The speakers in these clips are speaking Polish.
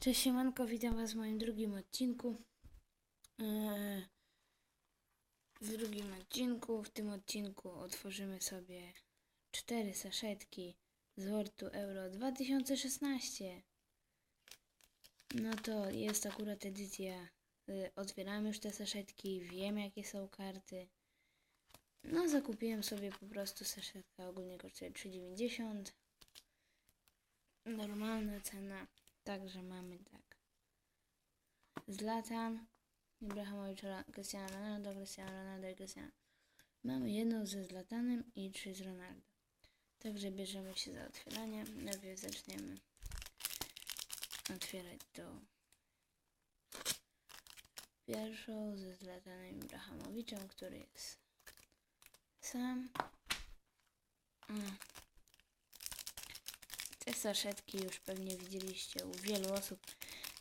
Cześć siemanko, witam was w moim drugim odcinku. Eee, W drugim odcinku, w tym odcinku otworzymy sobie cztery saszetki z Wortu Euro 2016. No to jest akurat edycja. y, Otwieramy już te saszetki, wiem jakie są karty. No zakupiłem sobie po prostu saszetka, ogólnie kosztuje 3,90. Normalna cena. Także mamy tak. Zlatan, Ibrahimowicz, Cristiano Ronaldo, Cristiano Ronaldo i Cristiano. Mamy jedną ze Zlatanem i trzy z Ronaldo. Także bierzemy się za otwieranie. Najpierw zaczniemy otwierać tą pierwszą ze Zlatanem Ibrahimowiczem, który jest sam. Mm. Te saszetki już pewnie widzieliście u wielu osób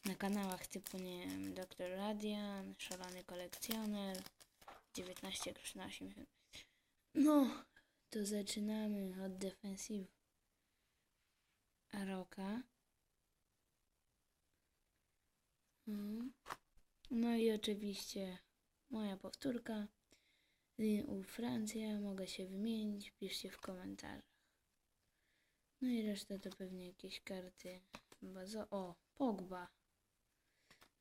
na kanałach typu, nie wiem, Dr. Radian, Szalony Kolekcjoner, 19 groszy na 80. No, to zaczynamy od defensyw Aroka. Mm. No i oczywiście moja powtórka. Y, U Francja mogę się wymienić, piszcie w komentarzach. No i reszta to pewnie jakieś karty bazo... O, Pogba.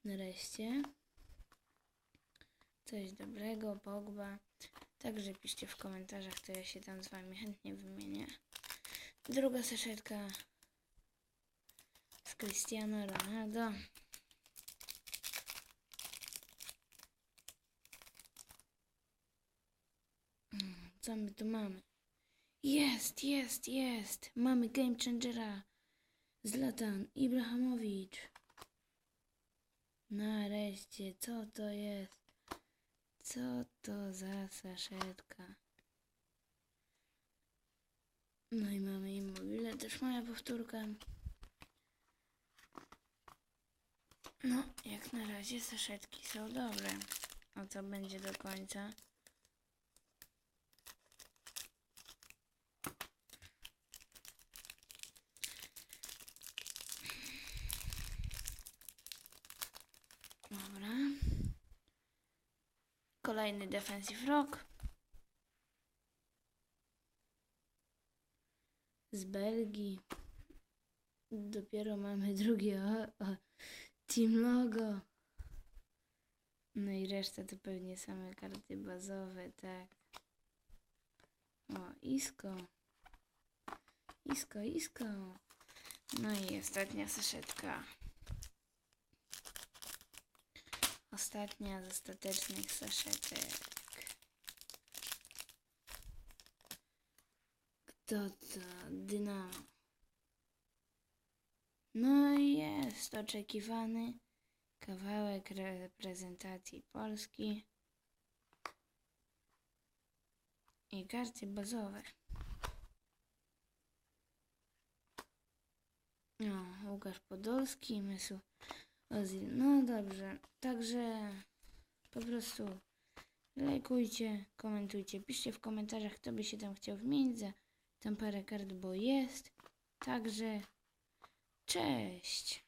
Nareszcie. Coś dobrego, Pogba. Także piszcie w komentarzach, to ja się tam z wami chętnie wymienię. Druga saszetka z Cristiano Ronaldo. Mm, Co my tu mamy? Jest, jest, jest. Mamy game changera. Zlatan Ibrahimowicz. Nareszcie, co to jest? Co to za saszetka? No i mamy immobile, też moja powtórka. No, jak na razie saszetki są dobre. A co będzie do końca? Dobra. Kolejny defensive rock. Z Belgii. Dopiero mamy drugie o, o, team logo. No i reszta to pewnie same karty bazowe, tak. O, Isko. Isko, Isko. No i ostatnia saszetka. Ostatnia z ostatecznych saszetek. Kto to? Dynamo. No i jest oczekiwany kawałek reprezentacji Polski i karty bazowe. O, Łukasz Podolski, Mysu No dobrze, także po prostu lajkujcie, komentujcie, piszcie w komentarzach, kto by się tam chciał wymienić za tam parę kart, bo jest. Także cześć!